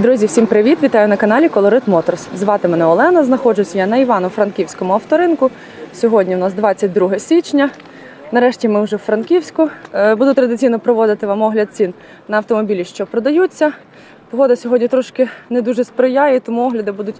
Друзі, всім привіт! Вітаю на каналі Colorit Motors. Звати мене Олена. Знаходжусь я на Івано-Франківському авторинку. Сьогодні у нас 22 січня. Нарешті ми вже в Франківську. Е, Буду традиційно проводити вам огляд цін на автомобілі, що продаються. Погода сьогодні трошки не дуже сприяє, тому огляди будуть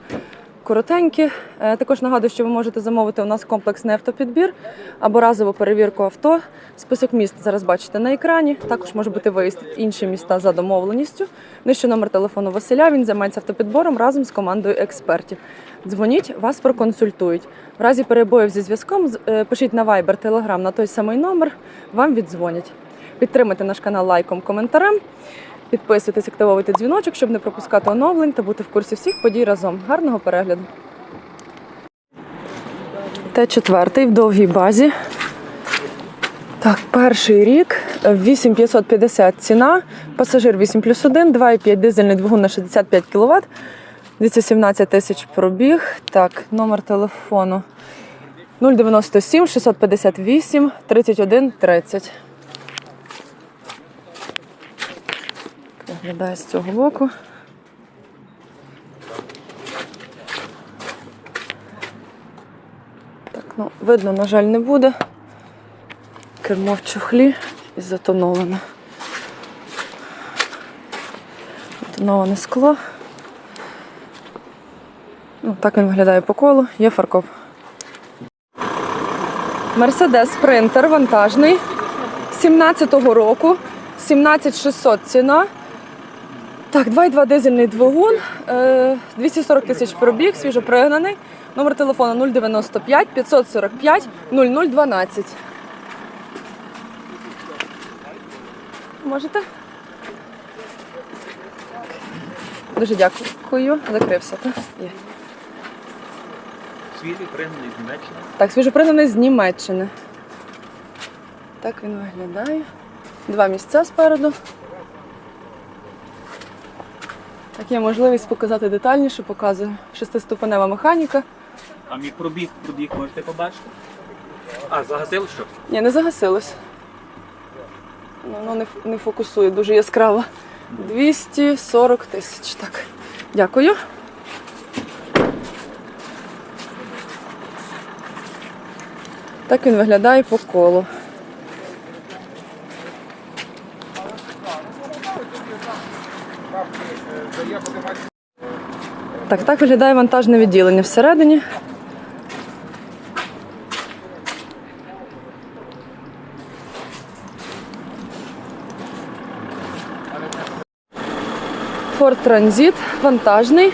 коротенькі. Е, Також нагадую, що ви можете замовити у нас комплексний автопідбір або разову перевірку авто. Список міст зараз бачите на екрані. Також може бути виїзд в інші міста за домовленістю. Нижче номер телефону Василя. Він займається автопідбором разом з командою експертів. Дзвоніть, вас проконсультують. В разі перебоїв зі зв'язком е, пишіть на Viber, Telegram на той самий номер. Вам віддзвонять. Підтримайте наш канал лайком, коментарем. Підписуйтесь, активовуйте дзвіночок, щоб не пропускати оновлень та бути в курсі всіх подій разом. Гарного перегляду. Т4 в довгій базі. Так, перший рік 8550 ціна, пасажир 8 плюс 1, 2,5 дизельний двигун на 65 кВт, 217 тисяч пробіг. Так, номер телефону 097 658 31 30. Виглядає з цього боку. Так, ну, видно, на жаль, не буде. Кермо в чохлі і затоноване. Затоноване скло. Ну, так він виглядає по колу. Є фаркоп. Мерседес Спринтер вантажний 17-го року. 17600 ціна. Так, 2,2 дизельний двигун, е, 240 тисяч пробіг, свіжопригнаний. Номер телефону 095 545 0012. Можете? Дуже дякую. Закрився, так? Є. Свіжий пригнаний з Німеччини. Так, свіжопригнаний з Німеччини. Так він виглядає. Два місця спереду. Так є можливість показати детальніше, показую. Шестиступенева механіка. А мій пробіг, пробіг можете побачити? А, загасили що? Ні, не загасилось. Ну, Воно не, не фокусує дуже яскраво. 240 тисяч. Так. Дякую. Так він виглядає по колу. Так, так виглядає вантажне відділення всередині. Ford Transit вантажний.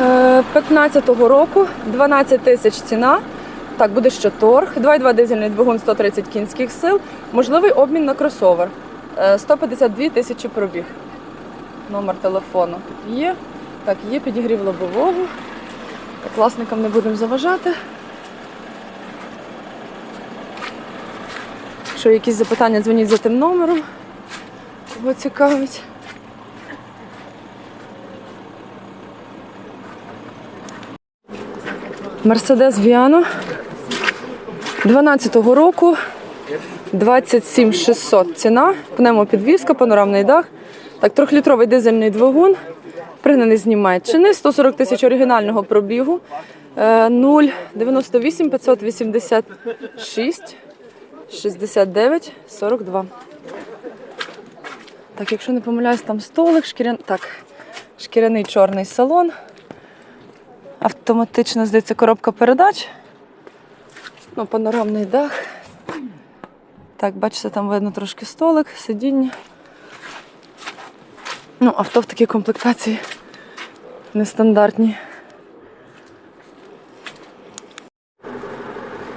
Е, 15-го року, 12 тисяч ціна. Так, буде ще торг. 2,2 дизельний двигун 130 кінських сил. Можливий обмін на кросовер. Е, 152 тисячі пробіг. Номер телефону є. Так, є підігрів лобового. Так, не будемо заважати. Якщо якісь запитання, дзвоніть за тим номером. Кого цікавить. Мерседес Віано 12-го року 27 600 ціна, пневмопідвізка, панорамний дах. Так, трьохлітровий дизельний двигун, пригнаний з Німеччини, 140 тисяч оригінального пробігу, е, 0,98 586 69 42. Так, якщо не помиляюсь, там столик, шкірян... так, шкіряний чорний салон. Автоматично, здається, коробка передач. Ну, панорамний дах. Так, бачите, там видно трошки столик, сидіння. Ну, авто в такій комплектації нестандартні.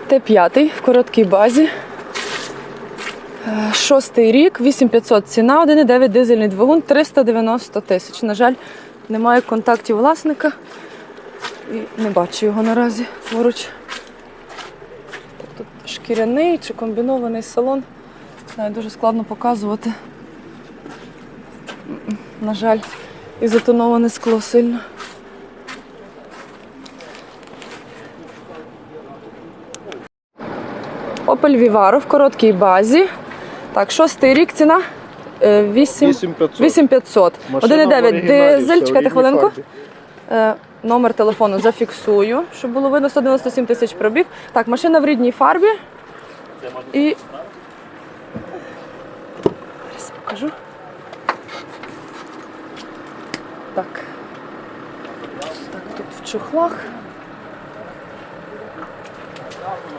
Т5 в короткій базі. Е, Шостий рік, 8500 ціна, 1,9 дизельний двигун, 390 тисяч. На жаль, немає контактів власника. І не бачу його наразі поруч. Тут шкіряний чи комбінований салон. Навіть дуже складно показувати. На жаль, і затоноване скло сильно. Opel Vivaro в короткій базі. Так, шостий рік ціна Е, 8... 8500. 8500. 1,9 дизель. Чекайте хвилинку. Е, Номер телефону зафіксую, щоб було видно 197 тисяч пробіг. Так, машина в рідній фарбі. І. Зараз покажу. Так. Так, тут в чохлах.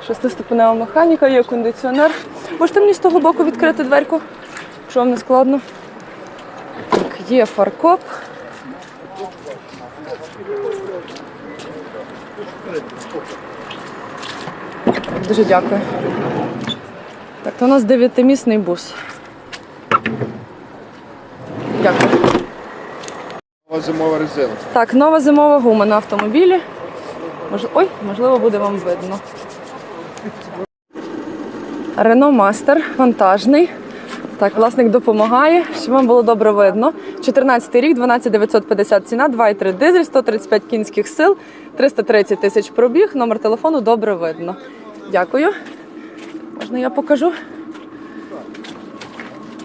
Шестиступенева механіка, є кондиціонер. Можете мені з того боку відкрити дверку, якщо вам не складно. Так, є фаркоп. Дуже дякую. Так, то у нас дев'ятимісний бус. Дякую. Зимова резина. Так, нова зимова гума на автомобілі. Мож... Ой, можливо, буде вам видно. Рено Мастер вантажний. Так, власник допомагає, щоб вам було добре видно. 14 рік, 12950 ціна, 2,3 дизель, 135 кінських сил, 330 тисяч пробіг. Номер телефону добре видно. Дякую. Можна я покажу?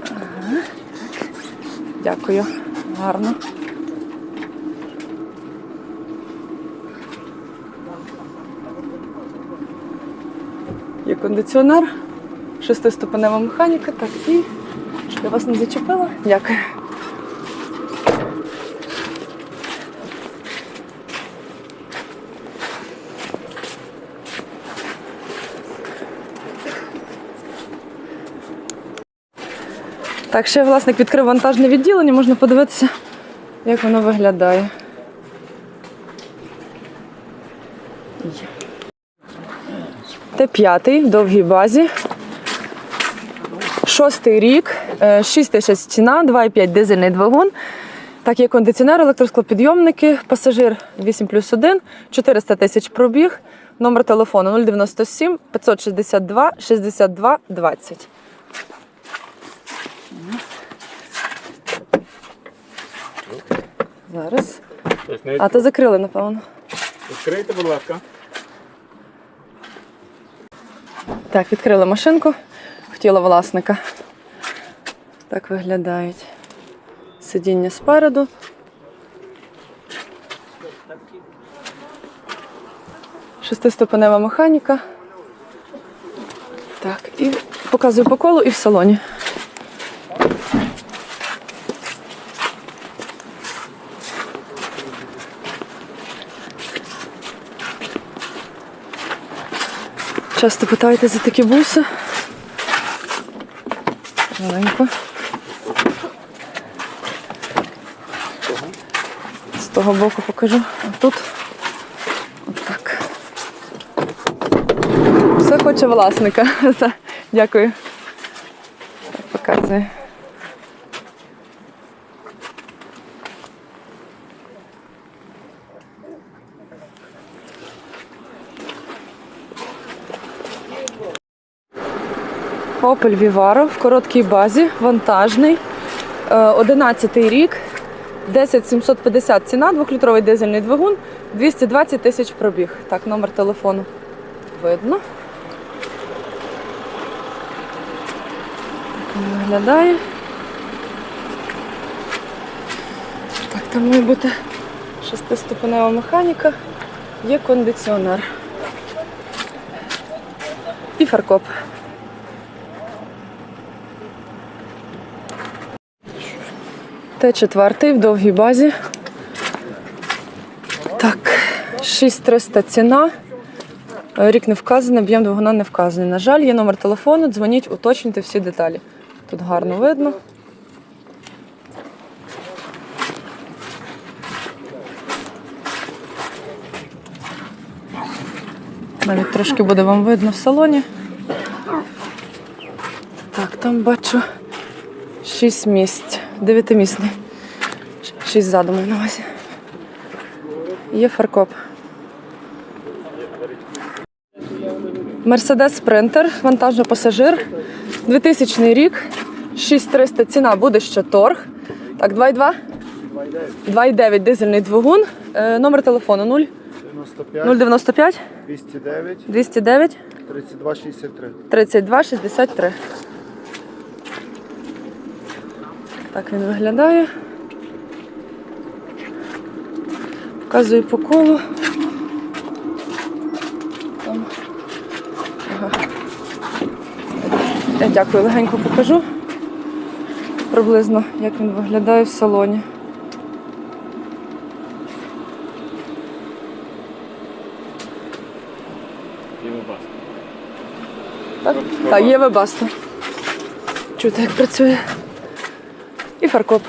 Ага. Дякую. Гарно. Кондиціонер, шестиступенева механіка, так і я вас не зачепила. Дякую. Так, ще власник відкрив вантажне відділення, можна подивитися, як воно виглядає. Т5 в довгій базі. Шостий рік, 6 тисяч ціна, 2,5 дизельний двигун. Так, є кондиціонер, електросклопідйомники, пасажир 8 плюс 1, 400 тисяч пробіг, номер телефону 097 562 62 20. Зараз. А, то закрили, напевно. Відкрийте, будь ласка. Так, відкрили машинку. Хотіла власника. Так виглядають. Сидіння спереду. Шестиступенева механіка. Так, і показую по колу і в салоні. Часто питаєте за такі буси. Маленько. З того боку покажу. А тут отак. Все хоче власника. Дякую. Так, Показую. Opel Vivaro в короткій базі, вантажний. 11 рік, 10750 ціна, 2-літровий дизельний двигун, 220 тисяч пробіг. Так, номер телефону видно. Виглядає. Так, там має бути шестиступенева механіка, є кондиціонер. І фаркоп. Т4 в довгій базі. Так, 6300 ціна. Е, Рік не вказаний, об'єм двигуна не вказаний. На жаль, є номер телефону, дзвоніть, уточнюйте всі деталі. Тут гарно видно. Навіть трошки буде вам видно в салоні. Так, там бачу шість місць. Дев'ятимісний. Шість ззаду маю на увазі. Є фаркоп. Мерседес Спринтер, вантажний пасажир. 2000 рік. 6300 ціна буде ще торг. Так, 2,2? 2,9 дизельний двигун. Е, номер телефону 0 95, 095 209, 209 32, 63. Так він виглядає. Показую по колу. Там. Ага. Я дякую, легенько покажу приблизно, як він виглядає в салоні. Так, так є вебасто. Чути, як працює. І фаркоп.